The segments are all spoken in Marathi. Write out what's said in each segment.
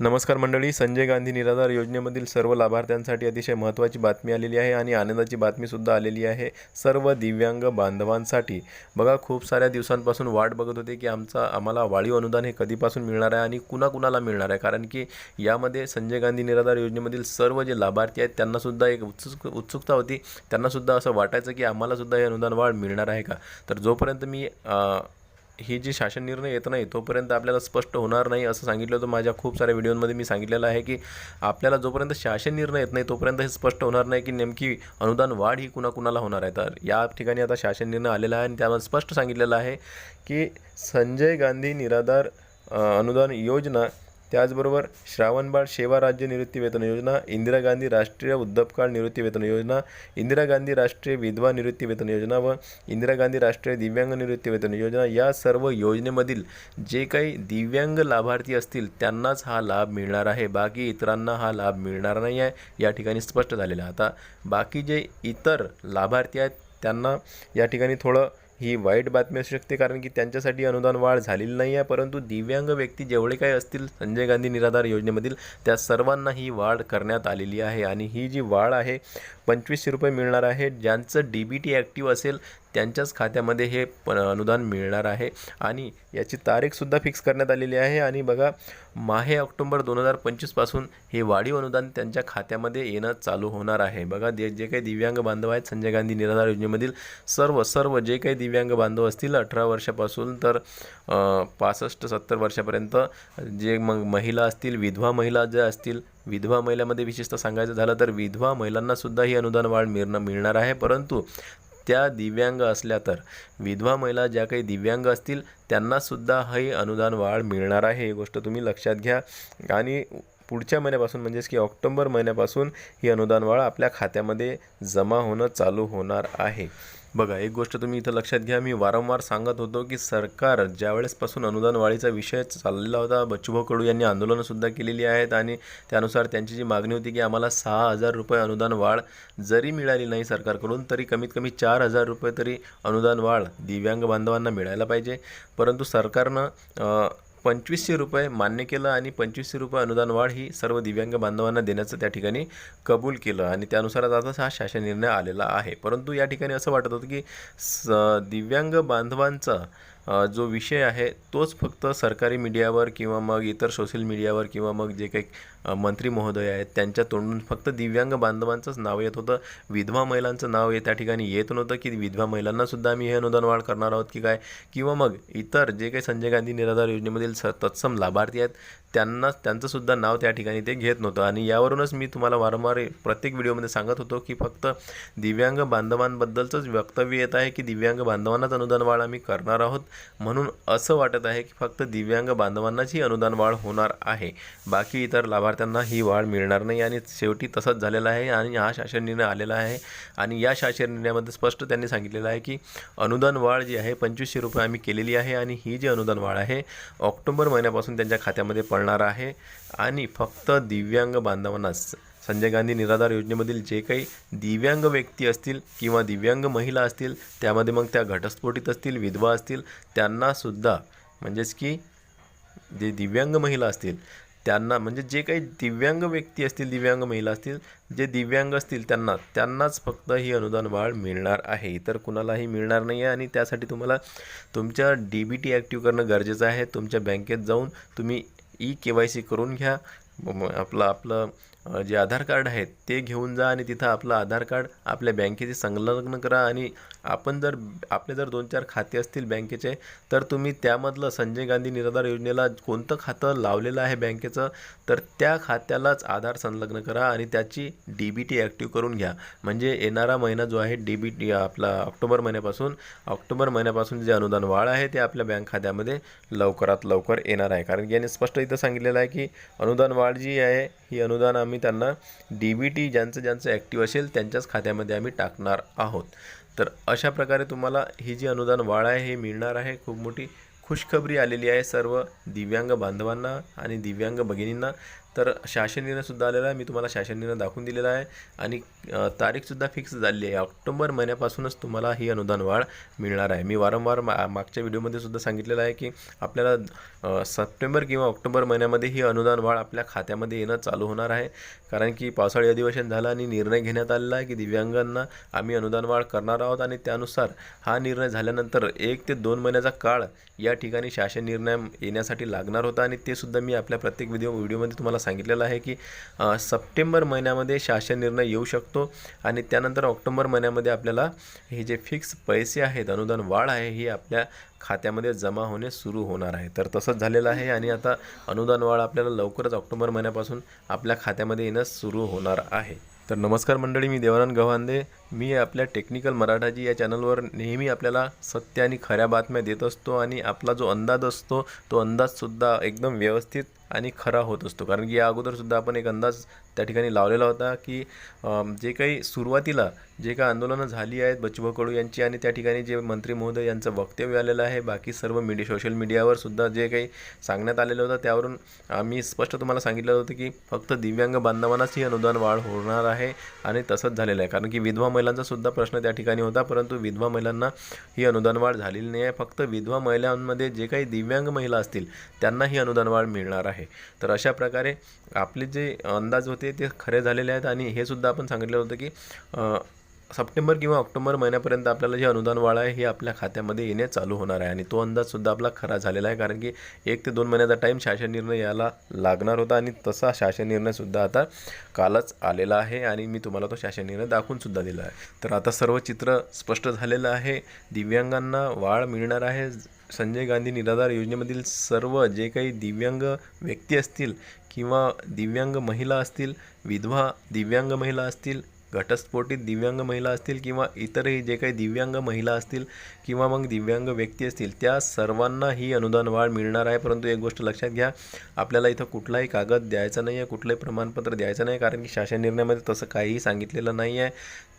नमस्कार मंडळी संजय गांधी निराधार योजनेमधील सर्व लाभार्थ्यांसाठी अतिशय महत्त्वाची बातमी आलेली आहे आणि आनंदाची बातमीसुद्धा आलेली आहे सर्व दिव्यांग बांधवांसाठी. बघा खूप साऱ्या दिवसांपासून वाट बघत होते की आमचा आम्हाला वाळीव अनुदान हे कधीपासून मिळणार आहे आणि कुणाकुणाला मिळणार आहे? कारण की यामध्ये संजय गांधी निराधार योजनेमधील सर्व जे लाभार्थी आहेत त्यांनासुद्धा एक उत्सुक उत्सुकता होती. त्यांनासुद्धा असं वाटायचं की आम्हालासुद्धा हे अनुदान वाढ मिळणार आहे का? तर जोपर्यंत मी ही जी शासन निर्णय येत नाही तोपर्यंत आपल्याला स्पष्ट होणार नाही असं सांगितलं होतं माझ्या खूप साऱ्या व्हिडिओमध्ये मी सांगितलेलं आहे की आपल्याला जोपर्यंत शासन निर्णय येत नाही तोपर्यंत हे स्पष्ट होणार नाही की नेमकी अनुदान वाढ ही कुणाकुणाला होणार आहे. तर या ठिकाणी आता शासन निर्णय आलेला आहे आणि त्यामध्ये स्पष्ट सांगितलेलं आहे की संजय गांधी निराधार अनुदान योजना त्याचबरोबर श्रावणबाळ सेवा राज्य निवृत्ती वेतन योजना इंदिरा गांधी राष्ट्रीय वृद्धापकाळ निवृत्ती वेतन योजना इंदिरा गांधी राष्ट्रीय विधवा निवृत्ती वेतन योजना व इंदिरा गांधी राष्ट्रीय दिव्यांग निवृत्ती वेतन योजना या सर्व योजनेमधील जे काही दिव्यांग लाभार्थी असतील त्यांनाच हा लाभ मिळणार आहे. बाकी इतरांना हा लाभ मिळणार नाही आहे या ठिकाणी स्पष्ट झालेलं आहे. आता बाकी जे इतर लाभार्थी आहेत त्यांना या ठिकाणी थोडं ही वाईट बातमी असू शकते कारण की त्यांच्यासाठी अनुदान वाढ झालेली नाही आहे परंतु दिव्यांग व्यक्ती जेवढे काही असतील संजय गांधी निराधार योजनेमधील त्या सर्वांना ही वाढ करण्यात आलेली आहे. आणि ही जी वाढ आहे पंचवीसशे रुपये मिळणार आहे ज्यांचं डी बी टी ॲक्टिव्ह असेल त्यांच्याच खात्यामध्ये हे प अनुदान मिळणार आहे. आणि याची तारीखसुद्धा फिक्स करण्यात आलेली आहे. आणि बघा माहे ऑक्टोंबर दोन हजार पंचवीसपासून हे वाढीव अनुदान त्यांच्या खात्यामध्ये येणं चालू होणार आहे. बघा जे जे काही दिव्यांग बांधव आहेत संजय गांधी निराधार योजनेमधील सर्व सर्व जे काही दिव्यांग बांधव असतील अठरा वर्षापासून तर पासष्ट सत्तर वर्षापर्यंत जे मग महिला असतील विधवा महिला ज्या असतील विधवा महिलामध्ये विशेषतः सांगायचं झालं तर विधवा महिलांनासुद्धा ही अनुदान वाढ मिळणं मिळणार आहे. परंतु त्या दिव्यांग असल्या तर. विधवा महिला ज्या काही दिव्यांग असतील त्यांनासुद्धा हे अनुदान वाढ मिळणार आहे. ही गोष्ट तुम्ही लक्षात घ्या. आणि पुढच्या महिन्यापासून म्हणजेच की ऑक्टोंबर महिन्यापासून ही अनुदान वाढ आपल्या खात्यामध्ये जमा होणं चालू होणार आहे. बघा एक गोष्ट तुम्ही इथं लक्षात घ्या. मी वारंवार सांगत होतो की सरकार ज्यावेळेसपासून अनुदान वाढीचा विषय चाललेला होता बच्चूभाऊ कडू यांनी आंदोलनंसुद्धा केलेली आहेत आणि त्यानुसार त्यांची जी मागणी होती की आम्हाला सहा हजार रुपये अनुदान वाढ जरी मिळाली नाही सरकारकडून तरी कमीत कमी चार हजार रुपये तरी अनुदान वाढ दिव्यांग बांधवांना मिळायला पाहिजे. परंतु सरकारनं पंचवीसशे रुपये मान्य केलं आणि पंचवीसशे रुपये अनुदान वाढ ही सर्व दिव्यांग बांधवांना देण्याचं त्या ठिकाणी कबूल केलं. आणि त्यानुसारच आता हा शासन निर्णय आलेला आहे. परंतु या ठिकाणी असं वाटत होतं की स दिव्यांग बांधवांचा जो विषय आहे तोच फक्त सरकारी मीडियावर किंवा मग इतर सोशल मीडियावर किंवा मग जे काही मंत्री महोदय आहेत. त्यांच्या तोंडून फक्त दिव्यांग बांधवांचंच नाव येत होतं. विधवा महिलांचं नाव हे त्या ठिकाणी येत नव्हतं की विधवा महिलांनासुद्धा आम्ही हे अनुदान वाढ करणार आहोत की काय? किंवा मग इतर जे काही संजय गांधी निराधार योजनेमधील स तत्सम लाभार्थी आहेत त्यांना त्यांचंसुद्धा नाव त्या ठिकाणी ते घेत नव्हतं. आणि यावरूनच मी तुम्हाला वारंवार प्रत्येक व्हिडिओमध्ये सांगत होतो की फक्त दिव्यांग बांधवांबद्दलचंच वक्तव्य येत आहे की दिव्यांग बांधवांनाच अनुदान वाढ आम्ही करणार आहोत. म्हणून असं वाटत आहे की फक्त दिव्यांग बांधवांनाच ही अनुदान वाढ होणार आहे. बाकी इतर लाभार्थ्यांना ही वाढ मिळणार नाही आणि शेवटी तसंच झालेलं आहे आणि हा शासन निर्णय आलेला आहे. आणि या शासन निर्णयामध्ये स्पष्ट त्यांनी सांगितलेलं आहे की अनुदान वाढ जी आहे पंचवीसशे रुपये आम्ही केलेली आहे आणि ही जी अनुदान वाढ आहे ऑक्टोबर महिन्यापासून त्यांच्या खात्यामध्ये पडणार आहे. आणि फक्त दिव्यांग बांधवांनाच संजय गांधी निराधार योजनेमधील जे काही दिव्यांग व्यक्ती असतील किंवा दिव्यांग महिला असतील त्यामध्ये मग त्या घटस्फोटीत असतील विधवा असतील त्यांनासुद्धा म्हणजेच की जे दिव्यांग महिला असतील त्यांना म्हणजे जे काही दिव्यांग व्यक्ती असतील दिव्यांग महिला असतील जे दिव्यांग असतील त्यांना त्यांनाच फक्त ही अनुदान वाढ मिळणार आहे. इतर कुणालाही मिळणार नाही आहे आणि त्यासाठी तुम्हाला तुमच्या डी बी टी ॲक्टिव्ह करणं गरजेचं आहे. तुमच्या बँकेत जाऊन तुम्ही ई के वाय सी करून घ्या. आपलं आपलं जे आधार कार्ड आहेत ते घेऊन जा आणि तिथं आपलं आधार कार्ड आपल्या बँकेशी संलग्न करा आणि आपण जर आपले जर दोन चार खाते असतील बँकेचे तर तुम्ही त्यामधलं संजय गांधी निराधार योजनेला कोणतं खातं लावलेलं आहे बँकेचं तर त्या खात्यालाच आधार संलग्न करा आणि त्याची डी बी टी ॲक्टिव्ह करून घ्या. म्हणजे येणारा महिना जो आहे डी बी टी आपला ऑक्टोबर महिन्यापासून ऑक्टोबर महिन्यापासून जे अनुदान वाढ आहे ते आपल्या बँक खात्यामध्ये लवकरात लवकर येणार आहे. कारण की याने स्पष्ट इथं सांगितलेलं आहे की अनुदान वाढ जी आहे ही अनुदान आम्ही त्यांना डी बी टी ज्यांचं ज्यांचं ॲक्टिव्ह असेल त्यांच्याच खात्यामध्ये आम्ही टाकणार आहोत. तर अशा प्रकारे तुम्हाला ही जी अनुदान वाढ आहे हे मिळणार आहे. खूप मोठी खुशखबरी आलेली आहे सर्व दिव्यांग बांधवांना आणि दिव्यांग भगिनींना. तर शासन निर्णयसुद्धा आलेला आहे. मी तुम्हाला शासन निर्णय दाखवून दिलेला आहे. आणि तारीखसुद्धा फिक्स झालेली आहे. ऑक्टोबर महिन्यापासूनच तुम्हाला ही अनुदान वाढ मिळणार आहे. मी वारंवार मा मागच्या व्हिडिओमध्ये सुद्धा सांगितलेलं आहे की आपल्याला सप्टेंबर किंवा ऑक्टोबर महिन्यामध्ये ही अनुदान वाढ आपल्या खात्यामध्ये येणं चालू होणार आहे. कारण की पावसाळी अधिवेशन झालं आणि निर्णय घेण्यात आलेला आहे की दिव्यांगांना आम्ही अनुदान वाढ करणार आहोत. आणि त्यानुसार हा निर्णय झाल्यानंतर एक ते दोन महिन्याचा काळ या ठिकाणी शासन निर्णय येण्यासाठी लागणार होता. आणि ते सुद्धा मी आपल्या प्रत्येक व्हिडिओ व्हिडिओमध्ये तुम्हाला सांगितलेलं आहे की सप्टेंबर महिन्यामध्ये शासन निर्णय येऊ शकतो आणि त्यानंतर ऑक्टोबर महिन्यामध्ये आपल्याला हे जे फिक्स पैसे आहेत अनुदान वाढ आहे ही आपल्या खात्यामध्ये जमा होणे सुरू होणार आहे. तर तसंच झालेलं आहे आणि आता अनुदान वाढ आपल्याला लवकरच ऑक्टोबर महिन्यापासून आपल्या खात्यामध्ये येणं सुरू होणार आहे. तर नमस्कार मंडळी मी देवानंद गव्हांदे. मी आपल्या टेक्निकल मराठाजी या चॅनलवर नेहमी आपल्याला सत्य आणि खऱ्या बातम्या देत असतो आणि आपला जो अंदाज असतो तो अंदाजसुद्धा एकदम व्यवस्थित आणि खरा होत असतो. कारण की या अगोदरसुद्धा आपण एक अंदाज त्या ठिकाणी लावलेला होता की जे काही सुरुवातीला जे काही आंदोलनं झाली आहेत बच्चूभाऊ कडू यांची आणि त्या ठिकाणी जे मंत्री महोदय यांचं वक्तव्य आलेलं आहे बाकी सर्व मीडिया सोशल मीडियावर सुद्धा जे काही सांगण्यात आलेलं होतं त्यावरून आम्ही स्पष्ट तुम्हाला सांगितलं होतं की फक्त दिव्यांग बांधवांनाच ही अनुदान वाढ होणार आहे आणि तसंच झालेलं आहे. कारण की विधवा महिलांचा सुद्धा प्रश्न त्या ठिकाणी होता परंतु विधवा महिलांना ही अनुदान वाढ झालेली नाही आहे. फक्त विधवा महिलांमध्ये जे काही दिव्यांग महिला असतील त्यांना ही अनुदान वाढ मिळणार आहे. तर अशा प्रकारे आपले जे अंदाज होते ते खरे झालेले आहेत आणि हे सुद्धा आपण सांगितलं होतं की सप्टेंबर किंवा ऑक्टोबर महिन्यापर्यंत आपल्याला जे अनुदान वाढ आहे हे आपल्या खात्यामध्ये येणे चालू होणार आहे आणि तो अंदाजसुद्धा आपला खरा झालेला आहे कारण की एक ते दोन महिन्याचा टाईम शासन निर्णय यायला लागणार होता आणि तसा शासन निर्णयसुद्धा आता कालच आलेला आहे आणि मी तुम्हाला तो शासन निर्णय दाखवूनसुद्धा दिला आहे. तर आता सर्व चित्र स्पष्ट झालेलं आहे. दिव्यांगांना वाढ मिळणार आहे. संजय गांधी निराधार योजनेमधील सर्व जे काही दिव्यांग व्यक्ती असतील किंवा दिव्यांग महिला असतील विधवा दिव्यांग महिला असतील घटस्फोटित दिव्यांग महिला असतील किंवा इतरही जे काही दिव्यांग महिला असतील किंवा मग दिव्यांग व्यक्ती असतील त्या सर्वांना ही अनुदान वाढ मिळणार आहे. परंतु एक गोष्ट लक्षात घ्या आपल्याला इथं कुठलाही कागद द्यायचा नाही आहे कुठलंही प्रमाणपत्र द्यायचं नाही कारण की शासन निर्णयामध्ये तसं काहीही सांगितलेलं नाही आहे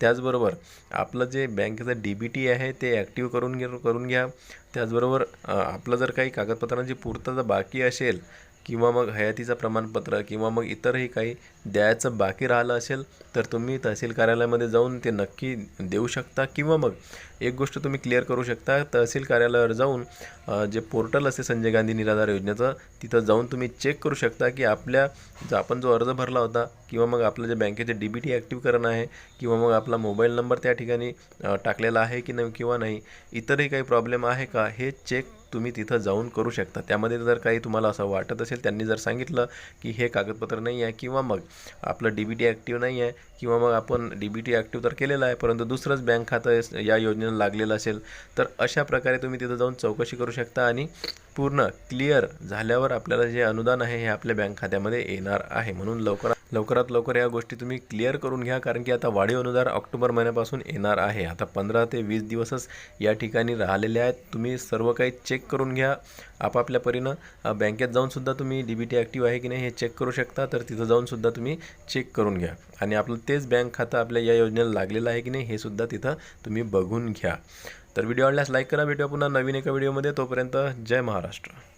त्याचबरोबर आपलं जे बँकेचं डी बी टी आहे ते ॲक्टिव्ह करून घे करून घ्या. त्याचबरोबर आपलं जर काही कागदपत्रांची पूर्तता बाकी असेल किंवा मग हयातीचं प्रमाणपत्र किंवा मग इतरही काही द्यायचं बाकी राहिलं असेल तर तुम्ही तहसील कार्यालयामध्ये जाऊन ते नक्की देऊ शकता. किंवा मग एक गोष्ट तुम्ही क्लिअर करू शकता तहसील कार्यालयावर जाऊन जे पोर्टल असते संजय गांधी निराधार योजनेचं तिथं जाऊन तुम्ही चेक करू शकता की आपल्या जो आपण जो अर्ज भरला होता किंवा मग आपलं जे बँकेचे डी बी टी ॲक्टिव्ह करणं आहे किंवा मग आपला मोबाईल नंबर त्या ठिकाणी टाकलेला आहे की नाही किंवा नाही इतरही काही प्रॉब्लेम आहे का हे चेक तुम्ही तिथं जाऊन करू शकता. त्यामध्ये जर काही तुम्हाला असं वाटत असेल त्यांनी जर सांगितलं की हे कागदपत्र नाही आहे किंवा मग आपलं डी बी टी ॲक्टिव्ह नाही आहे किंवा मग आपण डी बी टी ॲक्टिव्ह तर केलेलं आहे परंतु दुसरंच बँक खातं या योजनेला लागलेलं असेल तर अशा प्रकारे तुम्ही तिथं जाऊन चौकशी करू शकता आणि पूर्ण क्लिअर झाल्यावर आपल्याला जे अनुदान आहे हे आपल्या बँक खात्यामध्ये येणार आहे. म्हणून लवकर लवकरात लवकर या गोष्टी तुम्ही क्लिअर करून घ्या कारण की आता वाढीव अनुदान ऑक्टोबर महिन्यापासून येणार आहे. आता पंधरा ते वीस दिवसच या ठिकाणी राहिलेले आहेत. तुम्ही सर्व काही चेक करून घ्या आपापल्या परीनं. बँकेत जाऊनसुद्धा तुम्ही डी बी टी ॲक्टिव्ह आहे की नाही हे चेक करू शकता तर तिथं जाऊनसुद्धा तुम्ही चेक करून घ्या. आणि आपलं तेच बँक खातं आपल्या या योजनेला लागलेलं आहे की नाही हे सुद्धा तिथं तुम्ही बघून घ्या. तर व्हिडिओ आवडल्यास लाईक करा. भेटूया पुन्हा नवीन एका व्हिडिओमध्ये. तोपर्यंत जय महाराष्ट्र.